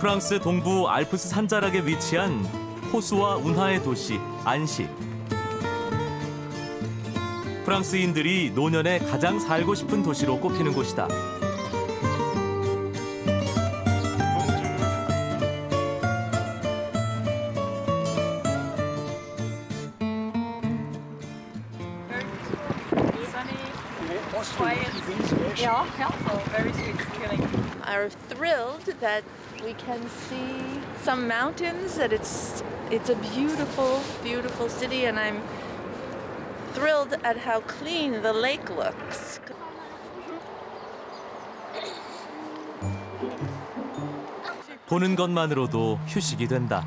프랑스 동부 알프스 산자락에 위치한 호수와 운하의 도시 안시. 프랑스인들이 노년에 가장 살고 싶은 도시로 꼽히는 곳이다. sunny, quiet. Yeah, yeah. So very sweet feeling. Are thrilled that we can see some mountains. That it's it's a beautiful, beautiful city, and I'm thrilled at how clean the lake looks. 보는 것만으로도 휴식이 된다.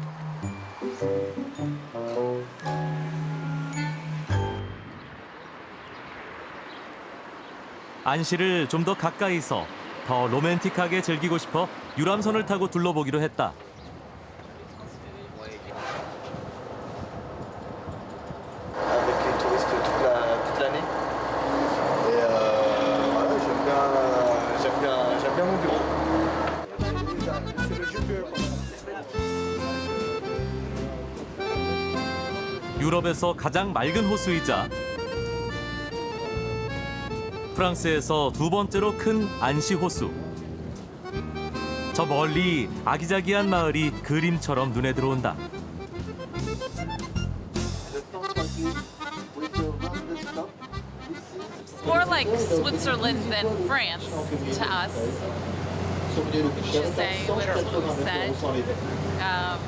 안시를 좀 더 가까이서 더 로맨틱하게 즐기고 싶어 유람선을 타고 둘러보기로 했다. euh, 유럽에서 가장 맑은 호수이자 프랑스에서 두 번째로 큰 안시 호수. 저 멀리 아기자기한 마을이 그림처럼 눈에 들어온다. more like Switzerland than France to us. Should say, literally said. Um,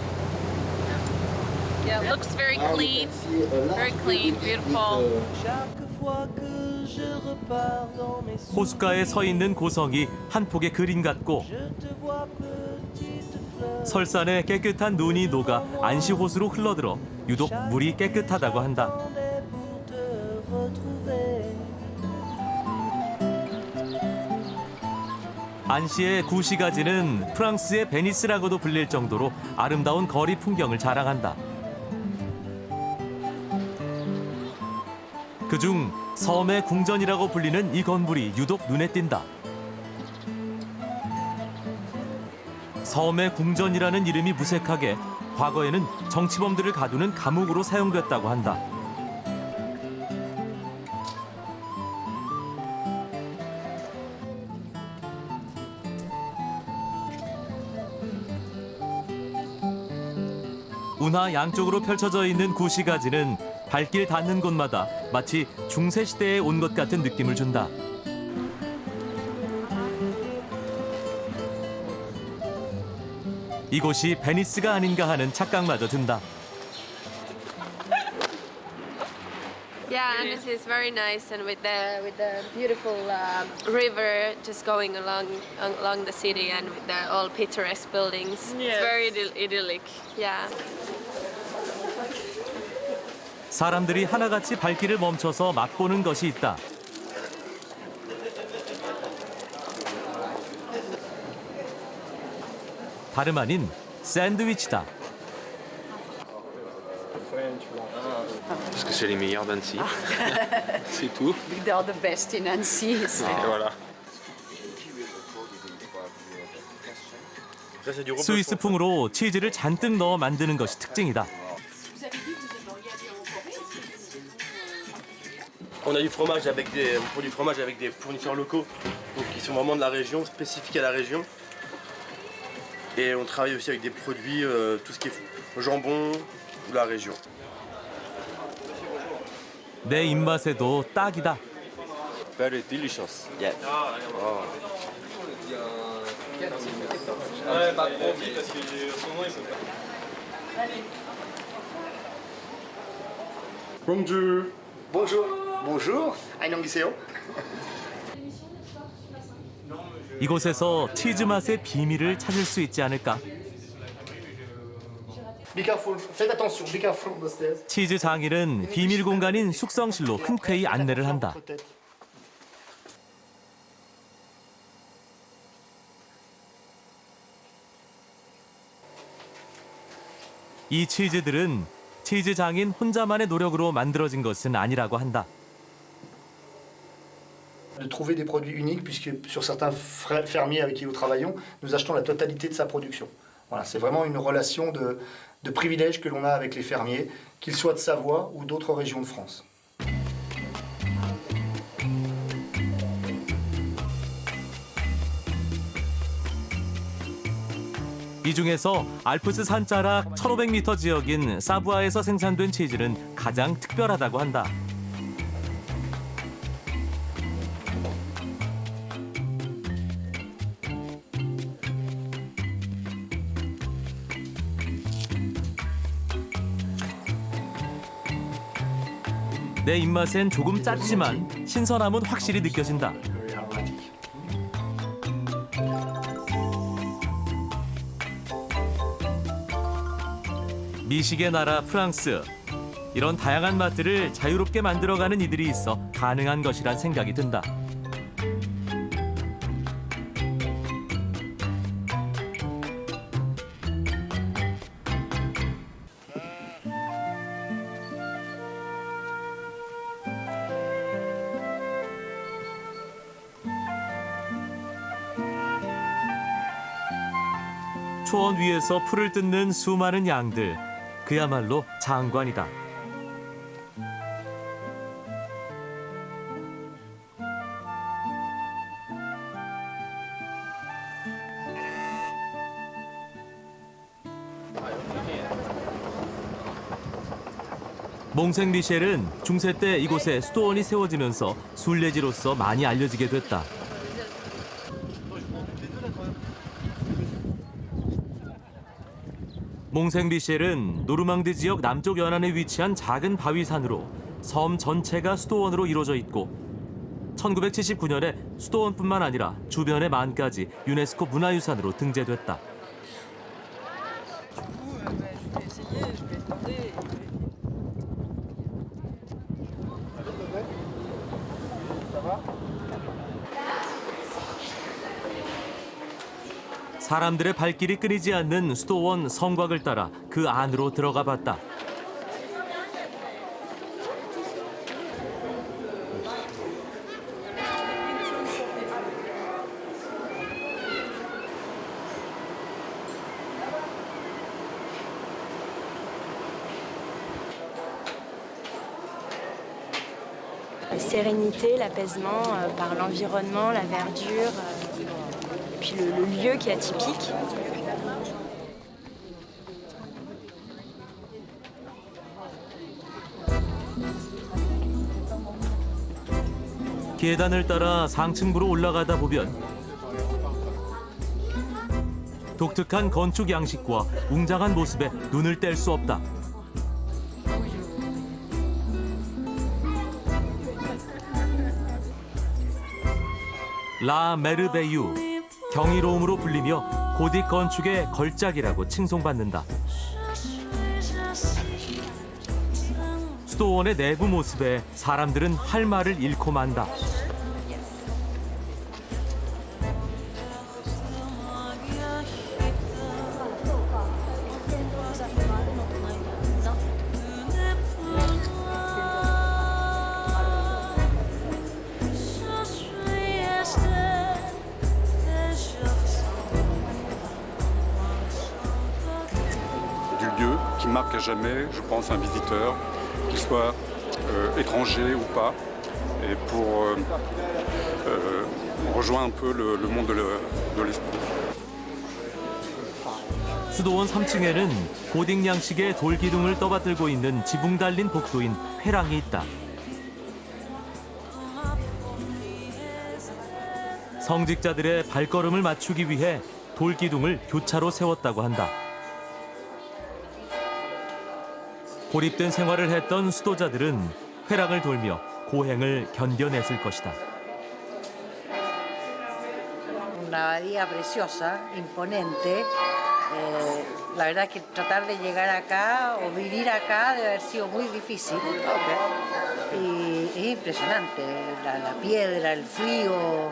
yeah, it looks very clean, very clean, beautiful. 호숫가에 서 있는 고성이 한 폭의 그림 같고 설산에 깨끗한 눈이 녹아 안시 호수로 흘러들어 유독 물이 깨끗하다고 한다. 안시의 구시가지는 프랑스의 베니스라고도 불릴 정도로 아름다운 거리 풍경을 자랑한다. 그중 섬의 궁전이라고 불리는 이 건물이 유독 눈에 띈다. 섬의 궁전이라는 이름이 무색하게 과거에는 정치범들을 가두는 감옥으로 사용됐다고 한다. 운하 양쪽으로 펼쳐져 있는 구시가지는 발길 닿는 곳마다 마치 중세 시대에 온 것 같은 느낌을 준다. 이곳이 베니스가 아닌가 하는 착각마저 든다. Yeah, and it is very nice, and with the with the beautiful um, river just going along along the city, and with the all picturesque buildings. Yes. It's very idyll- idyllic. Yeah. 사람들이 하나같이 발길을 멈춰서 맛보는 것이 있다. 다름 아닌 샌드위치다. Parce que c'est les meilleurs d'Annecy. c'est tout. They're the best in Annecy. so- Et voilà. Ça, c'est du reblochon. 스위스풍으로 치즈를 잔뜩 넣어 만드는 것이 특징이다. On a du fromage avec des, on produit du fromage avec des fournisseurs locaux, donc qui sont vraiment de la région, spécifiques à la région. Et on travaille aussi avec des produits, euh, tout ce qui est jambon de la région. 내 입맛에도 딱이다. Very delicious. Yeah. Bonjour. Bonjour. Bonjour. 안녕하세요. 이곳에서 치즈 맛의 비밀을 찾을 수 있지 않을까? Be careful. Faites attention. Be careful on the stairs. 치즈 장인은 비밀 공간인 숙성실로 흔쾌히 안내를 한다. 이 치즈들은 치즈 장인 혼자만의 노력으로 만들어진 것은 아니라고 한다. De trouver des produits uniques, puisque sur certains fra- fermiers avec qui nous travaillons, nous achetons la totalité de sa production. Voilà, c'est vraiment une relation de, de privilège que l'on a avec les fermiers, qu'ils soient de Savoie ou d'autres régions de France. 이 중에서 알프스 산자락 1500m 지역인 사부아에서 생산된 치즈는 가장 특별하다고 한다. 내 입맛엔 조금 짰지만 신선함은 확실히 느껴진다. 미식의 나라 프랑스. 이런 다양한 맛들을 자유롭게 만들어가는 이들이 있어 가능한 것이란 생각이 든다. 초원 위에서 풀을 뜯는 수많은 양들. 그야말로 장관이다. 몽생 미셸은 중세 때 이곳에 수도원이 세워지면서 순례지로서 많이 알려지게 됐다. 몽생 미셸은 노르망디 지역 남쪽 연안에 위치한 작은 바위산으로 섬 전체가 수도원으로 이루어져 있고 1979년에 수도원뿐만 아니라 주변의 만까지 유네스코 문화유산으로 등재됐다. 사람들의 발길이 끊이지 않는 수도원 성곽을 따라 그 안으로 들어가 봤다. Sérénité, l'apaisement euh, par l'environnement, la verdure, euh, puis le, le lieu qui est atypique. 계단을 따라 상층부로 올라가다 보면 독특한 건축 양식과 웅장한 모습에 눈을 뗄 수 없다. 라 메르베유 경이로움으로 불리며 고딕 건축의 걸작이라고 칭송받는다. 수도원의 내부 모습에 사람들은 할 말을 잃고 만다. Marque à jamais, je pense, un visiteur, qu'il soit euh, étranger ou pas, et pour euh, euh, rejoindre un peu le, le monde de le- de l'esprit. 수도원 3층에는 고딕 양식의 돌기둥을 떠받들고 있는 지붕 달린 복도인 회랑이 있다. 성직자들의 발걸음을 맞추기 위해 돌기둥을 교차로 세웠다고 한다. 고립된 생활을 했던 수도자들은 회랑을 돌며 고행을 견뎌냈을 것이다. una abadía preciosa, imponente. Eh, la verdad que tratar de llegar acá o vivir acá debe haber sido muy difícil. Y es impresionante, la, la piedra, el frío.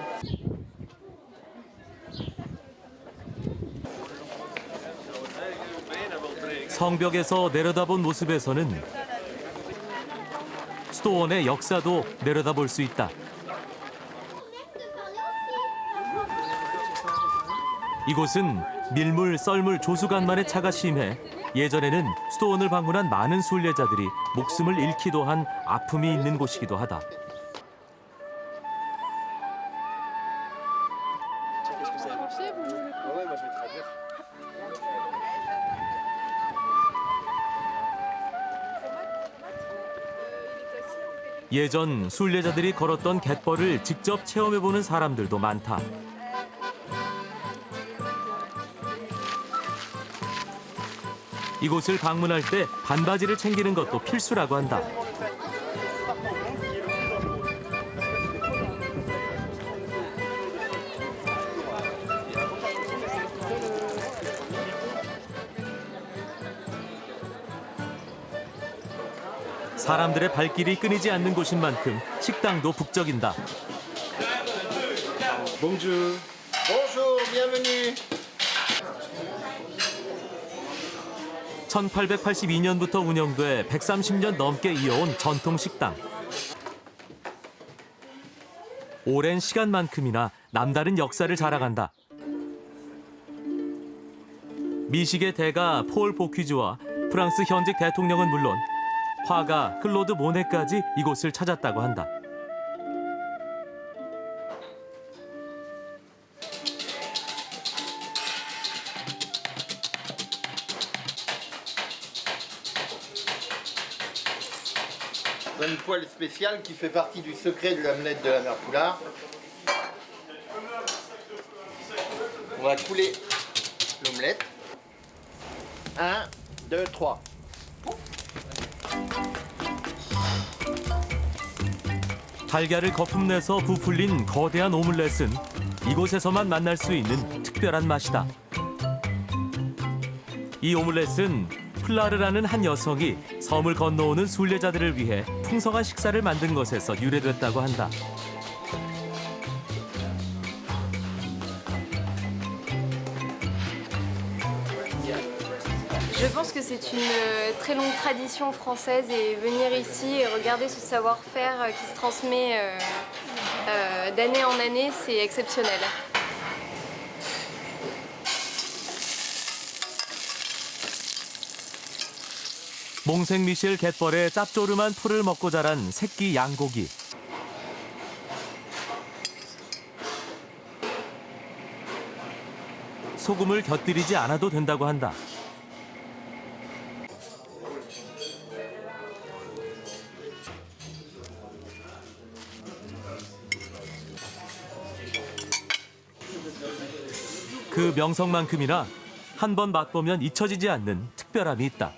성벽에서 내려다본 모습에서는 수도원의 역사도 내려다볼 수 있다. 이곳은 밀물, 썰물, 조수간만의 차가 심해 예전에는 수도원을 방문한 많은 순례자들이 목숨을 잃기도 한 아픔이 있는 곳이기도 하다. 예전 순례자들이 걸었던 갯벌을 직접 체험해보는 사람들도 많다. 이곳을 방문할 때 반바지를 챙기는 것도 필수라고 한다. 사람들의 발길이 끊이지 않는 곳인 만큼 식당도 북적인다. Bonjour. Bonjour, bienvenue. 1882년부터 운영돼 130년 넘게 이어온 전통 식당. 오랜 시간만큼이나 남다른 역사를 자랑한다. 미식의 대가 폴 보퀴즈와 프랑스 현직 대통령은 물론 화가 클로드 모네까지 이곳을 찾았다고 한다. On a une poêle spéciale qui fait partie du secret de l'omelette de la mère Poulard. On va couler l'omelette. 1, 2, 3. 달걀을 거품 내서 부풀린 거대한 오믈렛은 이곳에서만 만날 수 있는 특별한 맛이다. 이 오믈렛은 플라르라는 한 여성이 섬을 건너오는 순례자들을 위해 풍성한 식사를 만든 것에서 유래됐다고 한다. C'est une euh, très longue tradition française et venir ici et regarder ce savoir-faire euh, qui se transmet euh, euh, d'année en année, c'est exceptionnel. 몽생미셸 갯벌의 짭조름한 풀을 먹고 자란 새끼 양고기. 소금을 곁들이지 않아도 된다고 한다. 그 명성만큼이나 한 번 맛보면 잊혀지지 않는 특별함이 있다.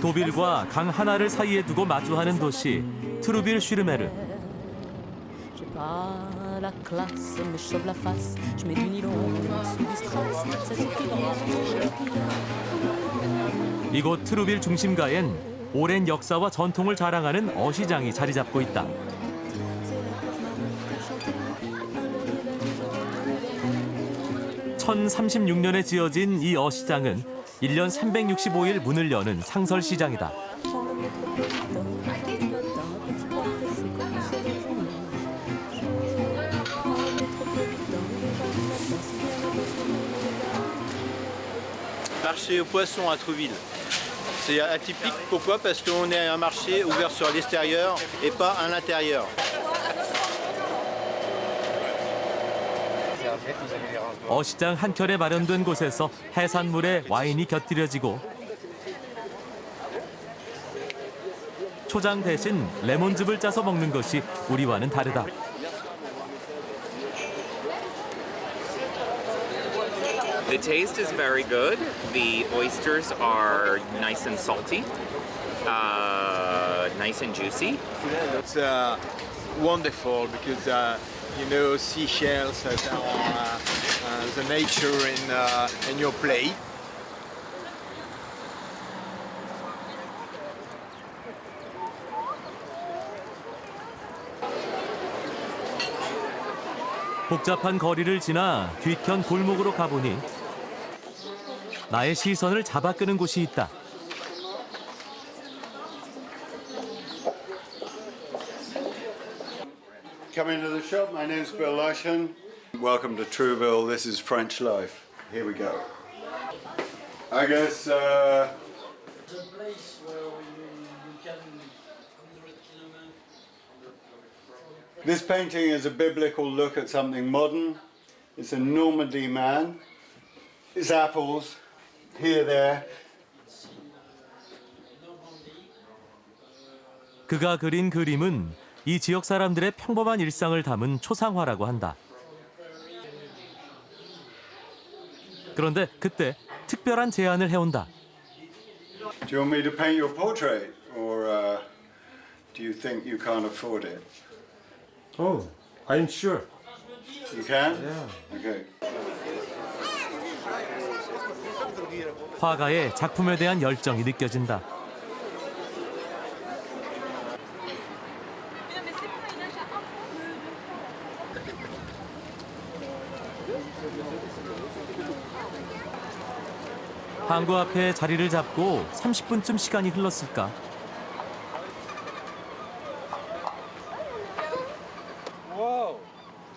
도빌과 강 하나를 사이에 두고 마주하는 도시 트루빌 슈르메르. 이곳 트루빌 중심가엔 오랜 역사와 전통을 자랑하는 어시장이 자리 잡고 있다. (1036년에) 지어진 이 어시장은 일년 (365일) 문을 여는 상설 시장이다. 어시장 한켠에 마련된 곳에서 해산물에 와인이 곁들여지고 초장 대신 레몬즙을 짜서 먹는 것이 우리와는 다르다. The taste is very good. The oysters are nice and salty, uh, nice and juicy. It's uh, wonderful because uh, you know seashells that are uh, uh, the nature in, uh, in your plate. 복잡한 거리를 지나 뒤편 골목으로 가보니 나의 시선을 잡아끄는 곳이 있다. Come into the shop. My name's Bill Lushan. Welcome to Trouville. This is French life. Here we go. I guess uh, this painting is a biblical look at something modern. It's a Normandy man. His apples, here, there. 그가 그린 그림은 이 지역 사람들의 평범한 일상을 담은 초상화라고 한다. 그런데 그때 특별한 제안을 해온다. Do you want me to paint your portrait, or uh, do you think you can't afford it? Oh, I'm sure. You can? Yeah. Okay. 화가의 작품에 대한 열정이 느껴진다. 항구 앞에 자리를 잡고 30분쯤 시간이 흘렀을까.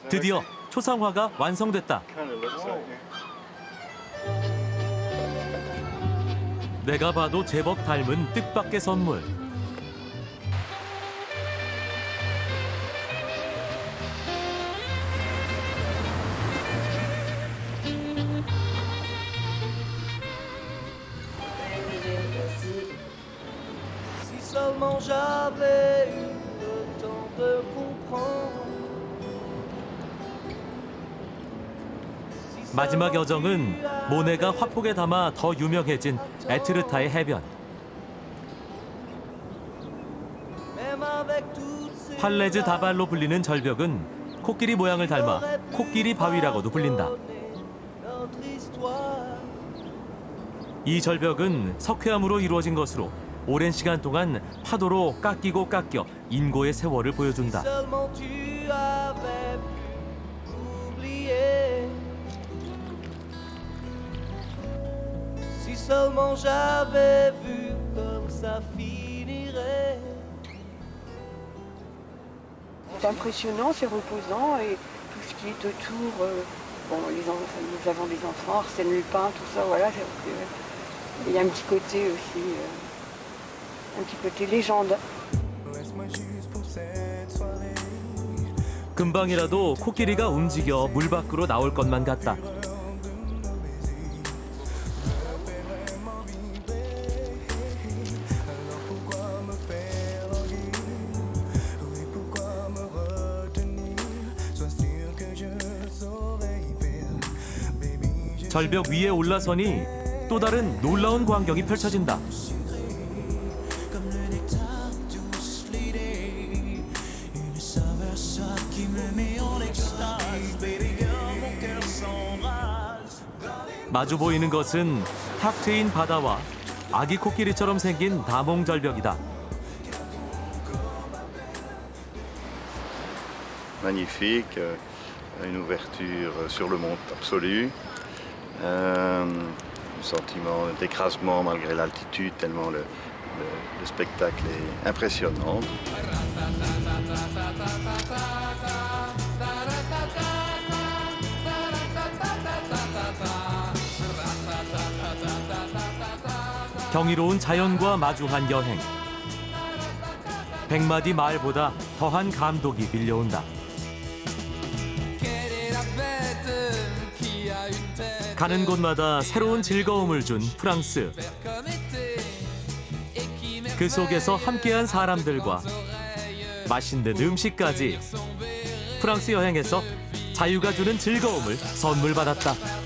드디어 초상화가 완성됐다. 내가 봐도 제법 닮은 뜻밖의 선물. Seulement j'avais eu le temps de comprendre. 마지막 여정은 모네가 화폭에 담아 더 유명해진 에트르타의 해변. 팔레즈 다발로 불리는 절벽은 코끼리 모양을 닮아 코끼리 바위라고도 불린다. 이 절벽은 석회암으로 이루어진 것으로 오랜 시간 동안 파도로 깎이고 깎여 인고의 세월을 보여준다. Seulement tu avais pu oublier. Si seulement j'avais vu comme ça finirait. C'est impressionnant, c'est reposant et tout ce qui est autour. euh, bon, les enfants, nous avons des enfants, Arsène Lupin, tout ça, voilà. c'est- c'est- Il y a un petit côté aussi, euh, un petit côté légende. 금방이라도 코끼리가 움직여 물 밖으로 나올 것만 같다. 절벽 위에 올라서니 또 다른 놀라운 광경이 펼쳐진다. 마주 보이는 것은 탁 트인 바다와 아기 코끼리처럼 생긴 다몽 절벽이다. magnifique, euh, une ouverture sur le monde absolu, euh, un sentiment d'écrasement malgré l'altitude, tellement le, le- le spectacle est impressionnant. 경이로운 자연과 마주한 여행. 백마디 말보다 더한 감독이 밀려온다. 가는 곳마다 새로운 즐거움을 준 프랑스. 그 속에서 함께한 사람들과 맛있는 음식까지 프랑스 여행에서 자유가 주는 즐거움을 선물 받았다.